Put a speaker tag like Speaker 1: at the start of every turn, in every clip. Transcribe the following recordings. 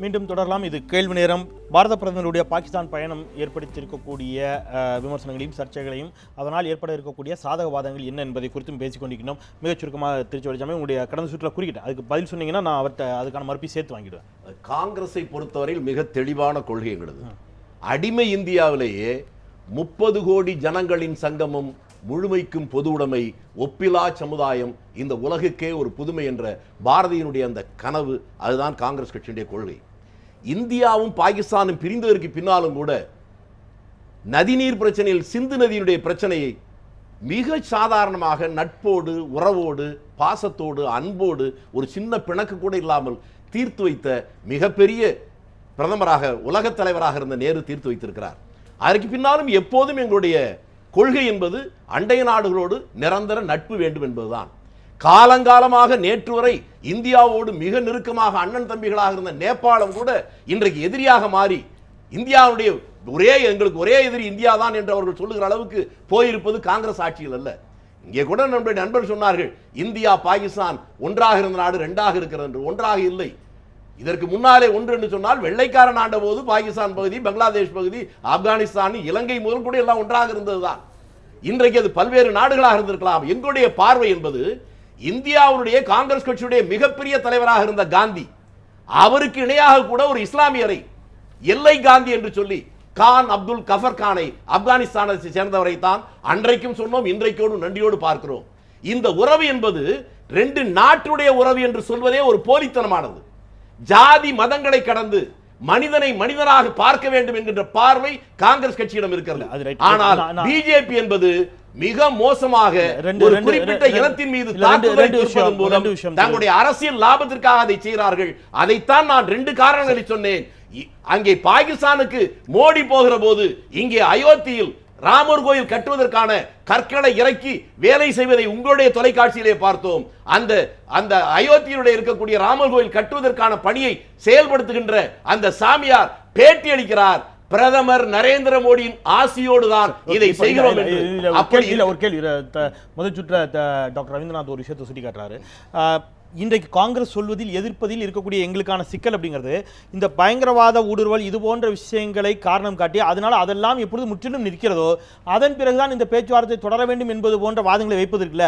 Speaker 1: மீண்டும் தொடரலாம். இது கேள்வி நேரம். பாரத பிரதமருடைய பாகிஸ்தான் பயணம் ஏற்படுத்தியிருக்கக்கூடிய விமர்சனங்களையும் சர்ச்சைகளையும் அதனால் ஏற்பட இருக்கக்கூடிய சாதகவாதங்கள் என்ன என்பதை குறித்தும் பேசிக்கொண்டிருக்கணும் மிகச் சுருக்கமாக திருச்சி வடிச்சாமல் உங்களுடைய கடந்த சுற்றில் குறிக்கிட்டேன் அதுக்கு பதில் சொன்னீங்கன்னா நான் அவர்கிட்ட அதுக்கான மறுப்பை சேர்த்து வாங்கிடுவேன்.
Speaker 2: காங்கிரஸை பொறுத்தவரையில் மிக தெளிவான கொள்கை எங்களது. அடிமை இந்தியாவிலேயே முப்பது கோடி ஜனங்களின் சங்கமும் முழுமைக்கும் பொது உடைமை ஒப்பிலா சமுதாயம் இந்த உலகுக்கே ஒரு புதுமை என்ற பாரதியினுடைய அந்த கனவு அதுதான் காங்கிரஸ் கட்சியினுடைய கொள்கை. இந்தியாவும் பாகிஸ்தானும் பிரிந்ததற்கு பின்னாலும் கூட நதிநீர் பிரச்சனையில் சிந்து நதியினுடைய பிரச்சனையை மிக சாதாரணமாக நட்போடு உறவோடு பாசத்தோடு அன்போடு ஒரு சின்ன பிணக்கு கூட இல்லாமல் தீர்த்து வைத்த மிகப்பெரிய பிரதமராக உலகத் தலைவராக இருந்த நேரு தீர்த்து வைத்திருக்கிறார். அதற்கு பின்னாலும் எப்போதும் எங்களுடைய கொள்கை என்பது அண்டை நாடுகளோடு நிரந்தர நட்பு வேண்டும் என்பதுதான். காலங்காலமாக நேற்று வரை இந்தியாவோடு மிக நெருக்கமாக அண்ணன் தம்பிகளாக இருந்த நேபாளம் கூட இன்றைக்கு எதிரியாக மாறி இந்தியாவுடைய ஒரே எங்களுக்கு ஒரே எதிரி இந்தியா தான் என்று அவர்கள் சொல்லுகிற அளவுக்கு போயிருப்பது காங்கிரஸ் ஆட்சியில் அல்ல. இங்கே கூட நம்முடைய நண்பர் சொன்னார்கள் இந்தியா பாகிஸ்தான் ஒன்றாக இருந்த நாடு ரெண்டாக இருக்கிறது என்று. ஒன்றாக இல்லை. இதற்கு முன்னாலே ஒன்று என்று சொன்னால் வெள்ளைக்காரன் ஆண்ட போது பாகிஸ்தான் பகுதி பங்களாதேஷ் பகுதி ஆப்கானிஸ்தான் இலங்கை முதல் கூட எல்லாம் ஒன்றாக இருந்ததுதான். இன்றைக்கு அது பல்வேறு நாடுகளாக இருந்திருக்கலாம். எங்களுடைய பார்வை என்பது இந்தியாவுடைய காங்கிரஸ் கட்சியுடைய மிகப்பெரிய தலைவராக இருந்த காந்தி அவருக்கு இணையாக கூட ஒரு இஸ்லாமியரை எல்லை காந்தி என்று சொல்லி கான் அப்துல் கஃபர் கானை ஆப்கானிஸ்தானை சேர்ந்தவரை தான் அன்றைக்கும் சொன்னோம் இன்றைக்கோடு நன்றியோடு பார்க்கிறோம். இந்த உறவு என்பது ரெண்டு நாட்டுடைய உறவு என்று சொல்வதே ஒரு போலித்தனமானது. ஜாதி மதங்களை கடந்து மனிதனை மனிதனாக பார்க்க வேண்டும் என்கின்ற பார்வை காங்கிரஸ் கட்சியிடம் இருக்கிறது. ஆனால் பிஜேபி என்பது மிக மோசமாக ஒரு குறிப்பிட்ட இனத்தின் மீது தாக்குதலை மூலம் தங்களுடைய அரசியல் லாபத்திற்காக அதை செய்கிறார்கள். அதைத்தான் நான் ரெண்டு காரணங்களை சொன்னேன். அங்கே பாகிஸ்தானுக்கு மோடி போகிற போது இங்கே அயோத்தியில் ராமர் கோயில் கட்டுவதற்கான கற்களை இறக்கி வேலை செய்வதை உங்களுடைய தொலைக்காட்சியிலே பார்த்தோம். அந்த அந்த அயோத்தியினுடைய இருக்கக்கூடிய ராமர் கோயில் கட்டுவதற்கான பணியை செயல்படுத்துகின்ற அந்த சாமியார் பேட்டி அளிக்கிறார். பிரதமர் நரேந்திர மோடியின் ஆசியோடு தான் இதை செய்கிறோம் அப்படி
Speaker 1: இல்ல ஒரு கேள்வி. முதல் சுற்ற டாக்டர் ரவீந்திரநாத் ஒரு விஷயத்தை சுட்டி காட்டுறாரு இன்றைக்கு காங்கிரஸ் சொல்வதில் எதிர்ப்பதில் இருக்கக்கூடிய எங்களுக்கான சிக்கல் அப்படிங்கிறது இந்த பயங்கரவாத ஊடுருவல் இது போன்ற விஷயங்களை காரணம் காட்டி அதனால் அதெல்லாம் எப்பொழுது முற்றிலும் நிற்கிறதோ அதன் பிறகுதான் இந்த பேச்சுவார்த்தை தொடர வேண்டும் என்பது போன்ற வாதங்களை வைப்பதற்குல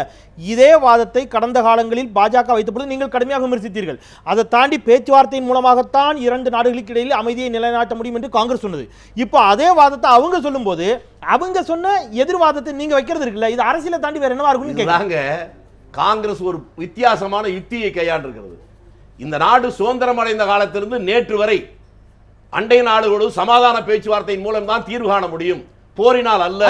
Speaker 1: இதே வாதத்தை கடந்த காலங்களில் பாஜக வைத்தபொழுது நீங்கள் கடுமையாக விமர்சித்தீர்கள். அதை தாண்டி பேச்சுவார்த்தையின் மூலமாகத்தான் இரண்டு நாடுகளுக்கு இடையில் அமைதியை நிலைநாட்ட முடியும் என்று காங்கிரஸ் சொன்னது. இப்போ அதே வாதத்தை அவங்க சொல்லும்போது அவங்க சொன்ன எதிர்வாதத்தை நீங்க வைக்கிறது இருக்குல்ல இது அரசியலை தாண்டி வேற என்னவா இருக்கும்னு
Speaker 2: கேட்குறாங்க காங்கிரஸ் ஒரு வித்தியாசமான யுக்தியை கையாண்டிருக்கிறது. இந்த நாடு சுதந்திரம் அடைந்த காலத்திலிருந்து நேற்று வரை அண்டை நாடுகளோடு சமாதான பேச்சுவார்த்தையின் மூலம் தான் தீர்வு காண முடியும். போரினால் அல்ல.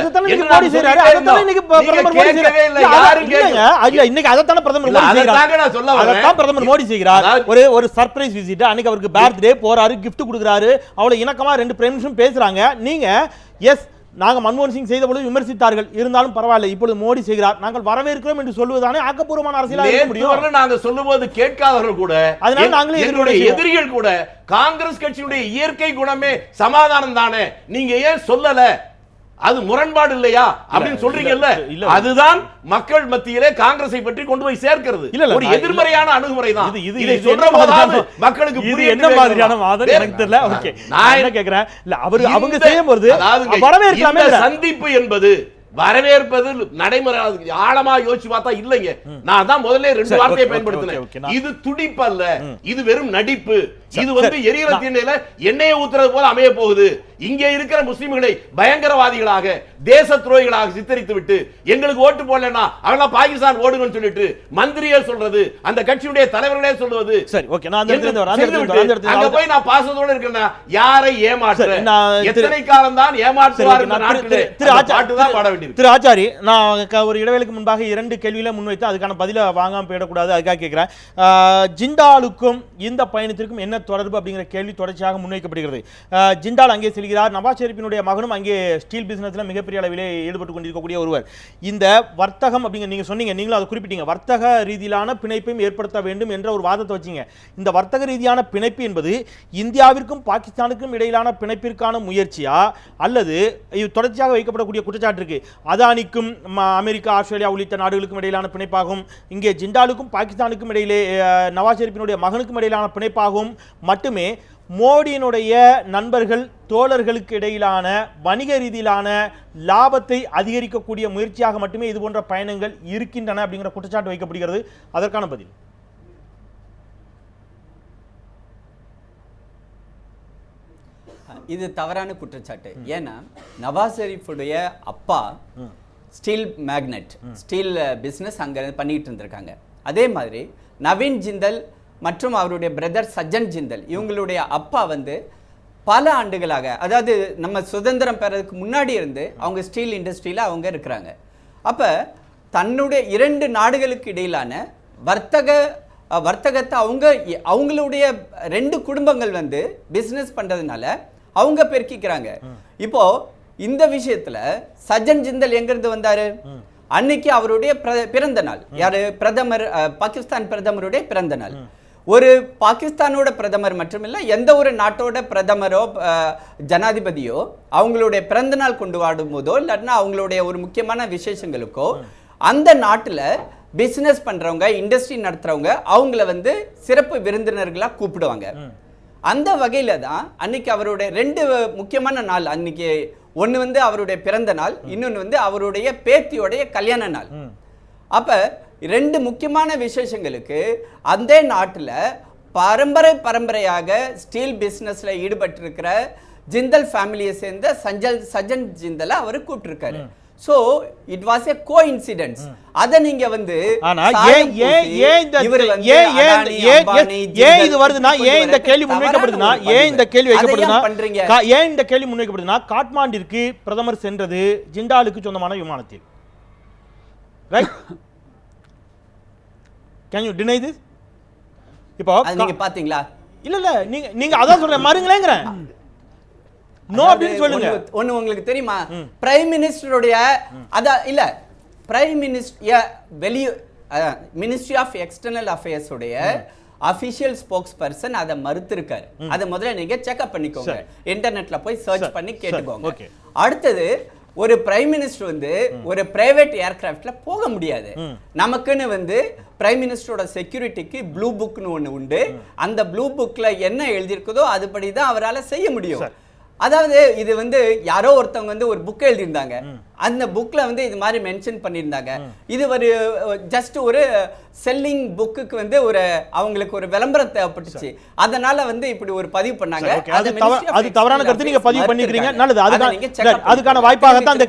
Speaker 1: பிரதமர் மோடி செய்கிறார். ஒரு ஒரு சர்ப்ரைஸ் விசிட் அன்னைக்கு அவருக்கு பர்த்டே போறாரு கொடுக்குறாரு. அவ்வளவு இணக்கமா ரெண்டு பிரைம் பேசுறாங்க. நீங்க எஸ் நாங்க மன்மோகன் சிங் செய்த பொழுது விமர்சித்தார்கள். இருந்தாலும் பரவாயில்லை இப்பொழுது மோடி செய்கிறார். நாங்கள் வரவேற்கிறோம் என்று சொல்வதுதானே ஆக்கப்பூர்வமான அரசியலாக இருக்க முடியும்?
Speaker 2: வரல நாங்க சொல்லும்போது கேட்காதவர்கள் கூட
Speaker 1: அதனால நாங்களே
Speaker 2: எங்களுடைய எதிரிகள் கூட காங்கிரஸ் கட்சியுடைய இயற்கை குணமே சமாதானம் தானே நீங்க ஏன் சொல்லல? அது முரண்பாடு இல்லையா? அப்படின்னு சொல்றீங்கல்ல. அதுதான் மக்கள் மத்தியிலே காங்கிரஸை பற்றி கொண்டு போய் சேர்க்கிறது.
Speaker 1: இல்ல,
Speaker 2: ஒரு எதிர்மறையான அணுகுமுறை தான்
Speaker 1: இது இது
Speaker 2: சொல்ற போதாவது மக்களுக்கு புரியட்டும்
Speaker 1: என்ன மாதிரியான. வாதம்? எனக்கு தெரியல. ஓகே.
Speaker 2: நான்
Speaker 1: என்ன கேக்குறேன்? இல்ல அவரு அவங்க செய்யும்
Speaker 2: அதாவதுங்க,
Speaker 1: வரவேற்கலாமே
Speaker 2: சந்திப்பு என்பது வரவேற்பது நடைமுறை ஆழமா யோசிச்சு பார்த்தா இல்லைங்க. நான் தான் முதல்ல ரெண்டு வார்த்தையை பயன்படுத்தினேன். இது துடிப்பு அல்ல. இது வெறும் நடிப்பு. இது வந்து எரியிற தீண்டையில எண்ணெயை ஊத்துறது போல அமைய போகுது. இங்கே இருக்கிற முஸ்லிம்களை பயங்கரவாதிகளாக தேச துரோகிகளாக சித்தரித்து விட்டு எங்களுக்கு ஓட்டு போடலன்னா அவங்களாம் பாகிஸ்தான் ஓடுங்கன்னு சொல்லிட்டு மந்திரியே சொல்றது அந்த கட்சியுடைய தலைவர்களே சொல்வது
Speaker 1: சரி ஓகே நான்
Speaker 2: அங்க போய் நான் பாசத்தோட இருக்கேன்னா யாரை ஏமாற்ற? எத்தனை காலம் தான் ஏமாற்றுவார்
Speaker 1: திரு- ஆச்சாரி நான் ஒரு இடைவேளைக்கு முன்பாக இரண்டு கேள்வியில முன்வைத்து அதுக்கான பதில வாங்காம போயிடக்கூடாது அதுக்காக கேட்கிறேன். ஜிண்டாலுக்கும் இந்த பயணத்திற்கும் என்ன தொடர்பு அப்படிங்கிற கேள்வி தொடர்ச்சியாக முன்வைக்கப்படுகிறது. ஜிண்டால் அங்கே செல்கிறார். நவாஸ் ஷெரீப்பினுடைய மகனும் அங்கே ஸ்டீல் பிசினஸ்ல மிகப்பெரிய அளவிலே ஈடுபட்டு கொண்டிருக்கக்கூடிய ஒருவர். இந்த வர்த்தகம் அப்படிங்கிற நீங்க சொன்னீங்க நீங்களும் அதை குறிப்பிட்டீங்க. வர்த்தக ரீதியிலான பிணைப்பையும் ஏற்படுத்த வேண்டும் என்ற ஒரு வாதத்தை வச்சீங்க. இந்த வர்த்தக ரீதியான பிணைப்பு என்பது இந்தியாவிற்கும் பாகிஸ்தானுக்கும் இடையிலான பிணைப்பிற்கான முயற்சியா? அல்லது தொடர்ச்சியாக வைக்கப்படக்கூடிய குற்றச்சாட்டு இருக்கு. அதானிக்கும் அமெரிக்கா ஆஸ்திரேலியா உள்ளிட்ட நாடுகளுக்கும் இடையிலான பிணைப்பாகும். இங்கே ஜிண்டாலுக்கும் பாகிஸ்தானுக்கும் இடையிலே நவாஸ் ஷெரீப்பினுடைய மகனுக்கும் இடையிலான பிணைப்பாகவும் மட்டுமே மோடியினுடைய நண்பர்கள் தோழர்களுக்கு இடையிலான வணிக ரீதியிலான லாபத்தை அதிகரிக்கக்கூடிய முயற்சியாக மட்டுமே இது போன்ற பயணங்கள் இருக்கின்றன அப்படிங்கிற குற்றச்சாட்டு வைக்கப்படுகிறது. அதற்கான பதில்.
Speaker 3: இது தவறான குற்றச்சாட்டு. ஏன்னா நவாஸ் ஷெரீஃபுடைய அப்பா ஸ்டீல் மேக்னெட் ஸ்டீல் பிஸ்னஸ் அங்கே பண்ணிட்டு இருந்திருக்காங்க. அதே மாதிரி நவீன் ஜிந்தல் மற்றும் அவருடைய பிரதர் சஜ்ஜன் ஜிந்தல் இவங்களுடைய அப்பா வந்து பல ஆண்டுகளாக அதாவது நம்ம சுதந்திரம் பெறதுக்கு முன்னாடி இருந்து அவங்க ஸ்டீல் இண்டஸ்ட்ரியில் அவங்க இருக்கிறாங்க. அப்போ தன்னுடைய இரண்டு நாடுகளுக்கு இடையிலான வர்த்தக வர்த்தகத்தை அவங்க அவங்களுடைய ரெண்டு குடும்பங்கள் வந்து பிஸ்னஸ் பண்ணுறதுனால அவங்க பெருக்கிக்கிறாங்க. இப்போ இந்த விஷயத்துல சஜ்ஜன் ஜிந்தல் எங்கிருந்து வந்தாரு? அன்னைக்கு அவருடைய பிறந்த நாள். யாரு? பிரதமர் பாகிஸ்தான் பிரதமருடைய பிறந்த நாள். ஒரு பாகிஸ்தானோட பிரதமர் மட்டுமில்லை எந்த ஒரு நாட்டோட பிரதமரோ ஜனாதிபதியோ அவங்களுடைய பிறந்த நாள் கொண்டாடும் போதோ இல்லாட்டினா அவங்களுடைய ஒரு முக்கியமான விசேஷங்களுக்கோ அந்த நாட்டில் பிஸ்னஸ் பண்ணுறவங்க இண்டஸ்ட்ரி நடத்துறவங்க அவங்கள வந்து சிறப்பு விருந்தினர்களாக கூப்பிடுவாங்க. அந்த வகையில் தான் அன்னைக்கு அவருடைய ரெண்டு முக்கியமான நாள் அன்னைக்கு ஒன்று வந்து அவருடைய பிறந்த நாள் இன்னொன்று வந்து அவருடைய பேத்தியோடைய கல்யாண நாள். அப்ப ரெண்டு முக்கியமான விசேஷங்களுக்கு அந்த நாட்டுல பரம்பரை பரம்பரையாக ஸ்டீல் பிசினஸ்ல ஈடுபட்டிருக்கிற ஜிந்தல் ஃபேமிலியை சேர்ந்த சஞ்சல் சஜன் ஜிந்தலை அவர் கூப்பிட்டிருக்காரு. So it was a coincidence அத நீங்க வந்து
Speaker 1: ஆனா ஏன் ஏன் ஏன் இந்த ஏன் ஏன் ஏன் இது வருதுன்னா ஏன் இந்த கேள்வி முன்வைக்கப்படுதுன்னா ஏன் இந்த கேள்வி வைக்கப்படுதுன்னா
Speaker 3: ஏன்
Speaker 1: இந்த கேள்வி முன்வைக்கப்படுதுன்னா காட்மாண்டிற்கு பிரதமர் சென்றது ஜிண்டாலுக்கு சொந்தமான விமானத்தில். Right can you deny this இப்போ
Speaker 3: நீங்க பாத்தீங்களா?
Speaker 1: இல்ல இல்ல. நீங்க நீங்க அதான் சொல்றேன். மறுங்களேங்கிறேன். நோ அப்படின்னு சொல்லுங்க.
Speaker 3: ஒண்ணு- உங்களுக்கு தெரியுமா? பிரைம் மினிஸ்டருடைய அத இல்ல. பிரைம் மினிஸ்டர் வெளி மினிஸ்ட்ரி ஆஃப் எக்ஸ்டர்னல் அஃபேர்ஸ் உடைய அபிஷியல் ஸ்போக்ஸ் பர்சன் அதை மறுத்திருக்காரு. அதை முதல்ல நீங்க செக்அப் பண்ணிக்கோங்க. இன்டர்நெட்ல போய் சர்ச்
Speaker 1: சரி,
Speaker 3: பண்ணி கேட்டுக்கோங்க. அடுத்தது ஒரு பிரைம் மினிஸ்டர் வந்து ஒரு பிரைவேட் ஏர்கிராஃப்ட்ல போக முடியாது. நமக்குன்னு வந்து பிரைம் மினிஸ்டரோட செக்யூரிட்டிக்கு ப்ளூ புக்னு ஒண்ணு உண்டு. அந்த ப்ளூ புக்ல என்ன எழுதியிருக்குதோ அதுபடி தான் அவரால செய்ய முடியும். அதாவது இது வந்து யாரோ ஒருத்தவங்க வந்து ஒரு புக் எழுதியிருந்தாங்க. அந்த புக்ல வந்து இது மாதிரி மென்ஷன் பண்ணியிருந்தாங்க இது ஒரு ஜஸ்ட் ஒரு செல்லிங் புக்குக்கு வந்து ஒரு அவங்களுக்கு ஒரு விளம்பரம் தேவைப்பட்டுச்சு அதனால வந்து இப்படி ஒரு பதிவு பண்ணாங்க.
Speaker 1: அது தவறான கருத்து நீங்க பதிவு பண்ணிக்கிறீங்க. நல்லது
Speaker 3: அதை
Speaker 1: அதுக்கான அதுக்கான
Speaker 3: பண்ணிக்கோங்க.
Speaker 1: வாய்ப்பாகத்தான் அந்த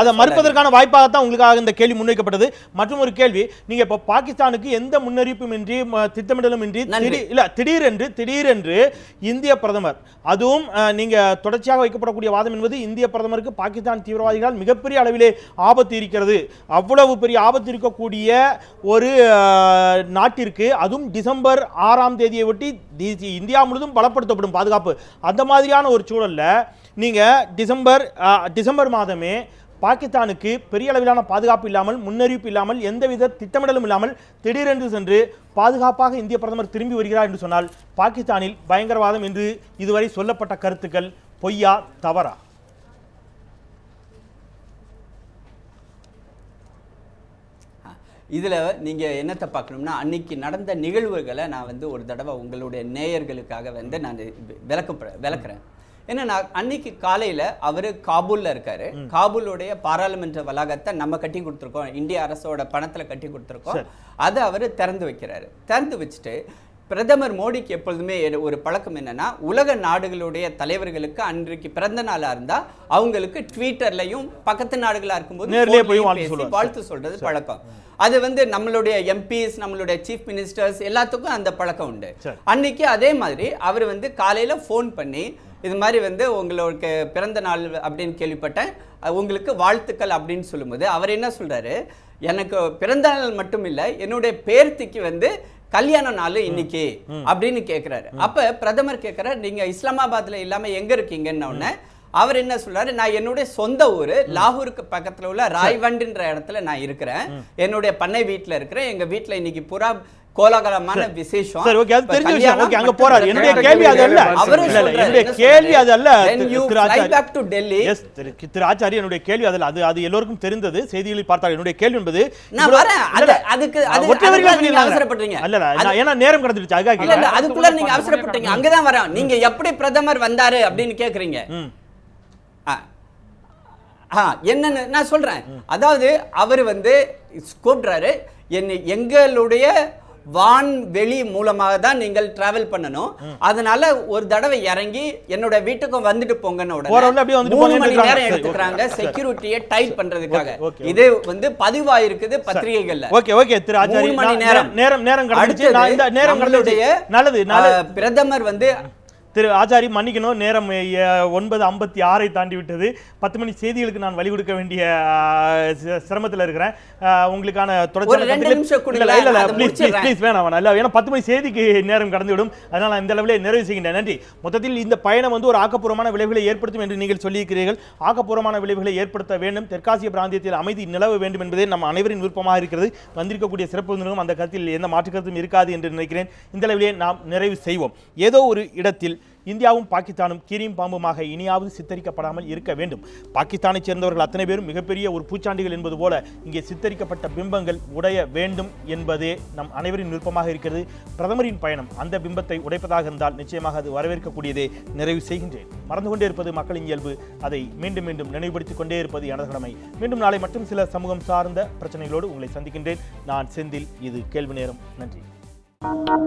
Speaker 1: அது-. மறுப்பதற்கான வாய்ப்பாகத்தான் உங்களுக்காக இந்த கேள்வி முன்வைக்கப்பட்டது மற்றும் ஒரு கேள்வி நீங்க இப்போ பாகிஸ்தானுக்கு எந்த முன்னறிவிப்பும் இன்றி திட்டமிடலும் இன்றி இல்ல திடீரென்று திடீரென்று இந்திய பிரதமர் அதுவும் நீங்க தொடர்ச்சியாக வைக்கப்படக்கூடிய வாதம் என்பது இந்திய பிரதமருக்கு பாகிஸ்தான் தீவிரவாதிகளால் மிகப்பெரிய அளவிலே ஆபத்து இருக்கிறது. அவ்வளவு பெரிய ஆபத்து இருக்கக்கூடிய ஒரு நாட்டிற்கு அதுவும் டிசம்பர் ஆறாம் தேதியை ஒட்டி தி- இந்தியா முழுதும் பலப்படுத்தப்படும் பாதுகாப்பு. அந்த மாதிரியான ஒரு சூழல்ல நீங்கள் டிசம்பர் டிசம்பர் மாதமே பாகிஸ்தானுக்கு பெரிய அளவிலான பாதுகாப்பு இல்லாமல் முன்னறிவிப்பு இல்லாமல் எந்தவித திட்டமிடலும் இல்லாமல் திடீரென்று சென்று பாதுகாப்பாக இந்திய பிரதமர் திரும்பி வருகிறார் என்று சொன்னால் பாகிஸ்தானில் பயங்கரவாதம் என்று இதுவரை சொல்லப்பட்ட கருத்துக்கள் பொய்யா தவறா?
Speaker 3: இதுல நீங்க என்னத்தை பார்க்கணும்னா அன்னைக்கு நடந்த நிகழ்வுகளை நான் வந்து ஒரு தடவை உங்களுடைய நேயர்களுக்காக வந்து நான் விளக்க விளக்குறேன். ஏன்னா நான் அன்னைக்கு காலையில அவர் காபூல்ல இருக்காரு. காபூலுடைய பாராளுமன்ற வளாகத்தை நம்ம கட்டி கொடுத்துருக்கோம். இந்திய அரசோட பணத்துல கட்டி கொடுத்துருக்கோம். அதை அவர் திறந்து வைக்கிறாரு. திறந்து வச்சுட்டு பிரதமர் மோடிக்கு எப்பொழுதுமே ஒரு பழக்கம் என்னன்னா உலக நாடுகளுடைய தலைவர்களுக்கு அன்றைக்கு பிறந்த நாளா இருந்தா அவங்களுக்கு ட்விட்டர்லயும் பக்கத்து நாடுகளா இருக்கும்போது
Speaker 1: வாழ்த்து
Speaker 3: சொல்றது பழக்கம். அது வந்து நம்மளுடைய எம்பிஸ் நம்மளுடைய சீஃப் மினிஸ்டர்ஸ் எல்லாத்துக்கும் அந்த பழக்கம் உண்டு. அன்னைக்கு அதே மாதிரி அவர் வந்து காலையில ஃபோன் பண்ணி இது மாதிரி வந்து உங்களுக்கு பிறந்த நாள் அப்படின்னு கேள்விப்பட்டேன். உங்களுக்கு வாழ்த்துக்கள் அப்படின்னு சொல்லும்போது அவர் என்ன சொல்றாரு? எனக்கு பிறந்த நாள் மட்டும் இல்ல என்னுடைய பேர்த்திக்கு வந்து கல்யாண நாள் இன்னைக்கு அப்படின்னு கேக்குறாரு. அப்ப பிரதமர் கேக்குறாரு நீங்க இஸ்லாமாபாத்ல இல்லாம எங்க இருக்கீங்கன்னு உடனே அவர் என்ன சொல்றாரு நான் என்னுடைய சொந்த ஊரு லாகூருக்கு பக்கத்துல உள்ள ராய்வண்டுன்ற இடத்துல நான் இருக்கிறேன். என்னுடைய பண்ணை வீட்ல இருக்கிறேன். எங்க வீட்ல இன்னைக்கு புறா கோலாகலமான விசேஷம்.
Speaker 1: சரி ஓகே அது தெரிஞ்ச விஷயம். ஓகே அங்க போறாரு. என்னுடைய கேள்வி அது அல்ல.
Speaker 3: அவரு
Speaker 1: இல்ல, என்னுடைய
Speaker 3: என்ன
Speaker 1: கேள்வி அது அல்ல. திரு- ஆச்சாரி. Yes, திரு ஆச்சாரி என்னுடைய கேள்வி அதில் அது அது எல்லோருக்கும் தெரிந்தது. செய்திகளில் பார்த்தார் என்னுடைய கேள்வி என்பது
Speaker 3: நான் வரேன். அது- அதுக்கு- அது-
Speaker 1: ஒற்றை வரியில
Speaker 3: அதுக்குள்ள நீங்க
Speaker 1: சொல்லிடுறாங்க.
Speaker 3: அவசரப்படுறீங்க.
Speaker 1: இல்ல இல்ல
Speaker 3: அது-
Speaker 1: ஏன்னா நேரம் கடந்துருச்சு அதுக்காக
Speaker 3: இல்ல இல்ல. அதுக்குள்ள நீங்க அவசரப்பட்டீங்க. அங்கதான் வரோம் நீங்க எப்படி பிரதமர் வந்தாரு அப்படின்னு கேக்குறீங்க? என்னன்னு நான் சொல்றேன். அதாவது அவர் வந்து கூப்பிடுறாரு. என்னை எங்களுடைய வான்வெளி மூலமாக தான் நீங்கள் டிராவல் பண்ணணும். அதனால ஒரு தடவை இறங்கி என்னோட வீட்டுக்கும் வந்துட்டு போங்கன்னு உடனே மூணு மணி. நேரம் எடுத்துக்கிறாங்க. செக்யூரிட்டியை டைட் பண்றதுக்காக. இது வந்து பதிவாயிருக்குது பத்திரிகைகள்ல.
Speaker 1: Okay okay Thiru Achari.
Speaker 3: மூணு நேரம்.
Speaker 1: நேரம் நேரம் கடந்துச்சு. நேரம் நல்லது
Speaker 3: பிரதமர் வந்து
Speaker 1: திரு ஆச்சாரி மன்னிக்கணும். நேரம் ஒன்பது ஐம்பத்தி ஆறை தாண்டி விட்டது. பத்து மணி செய்திகளுக்கு நான் வழி கொடுக்க வேண்டிய சிரமத்துல இருக்கிறேன். உங்களுக்கான. ப்ளீஸ் வேணாம் வேணாம். இல்ல ஏன்னா பத்து மணி செய்திக்கு நேரம் கடந்து விடும் அதனால இந்த அளவிலே நிறைவு செய்கின்றேன். நன்றி. மொத்தத்தில் இந்த பயணம் வந்து ஒரு ஆக்கப்பூர்வமான விளைவுகளை ஏற்படுத்தும் என்று நீங்கள் சொல்லியிருக்கிறீர்கள். ஆக்கப்பூர்வமான விளைவுகளை ஏற்படுத்த வேண்டும். தெற்காசிய பிராந்தியத்தில் அமைதி நிலவ வேண்டும் என்பதே நம்ம அனைவரின் விருப்பமாக இருக்கிறது. வந்திருக்கக்கூடிய சிறப்பு விருந்தினரும் அந்த கருத்தில் எந்த மாற்று கருத்தும் இருக்காது என்று நினைக்கிறேன். இந்த அளவிலே நாம் நிறைவு செய்வோம். ஏதோ ஒரு இடத்தில் இந்தியாவும் பாகிஸ்தானும் கீரியும் பாம்புமாக இனியாவது சித்தரிக்கப்படாமல் இருக்க வேண்டும். பாகிஸ்தானைச் சேர்ந்தவர்கள் அத்தனை பேரும் மிகப்பெரிய ஒரு பூச்சாண்டிகள் என்பது போல இங்கே சித்தரிக்கப்பட்ட பிம்பங்கள் உடைய வேண்டும் என்பதே நம் அனைவரின் விருப்பமாக இருக்கிறது. பிரதமரின் பயணம் அந்த பிம்பத்தை உடைப்பதாக இருந்தால் நிச்சயமாக அது வரவேற்கக்கூடியதே நிறைவு செய்கின்றேன். மறந்து கொண்டே இருப்பது மக்களின் இயல்பு. அதை மீண்டும் மீண்டும் நினைவுபடுத்திக் கொண்டே இருப்பது எனது கடமை. மீண்டும் நாளை மட்டும் சில சமூகம் சார்ந்த பிரச்சனைகளோடு உங்களை சந்திக்கின்றேன். நான் செந்தில் இது கேள்வி நேரம். நன்றி. Thank you.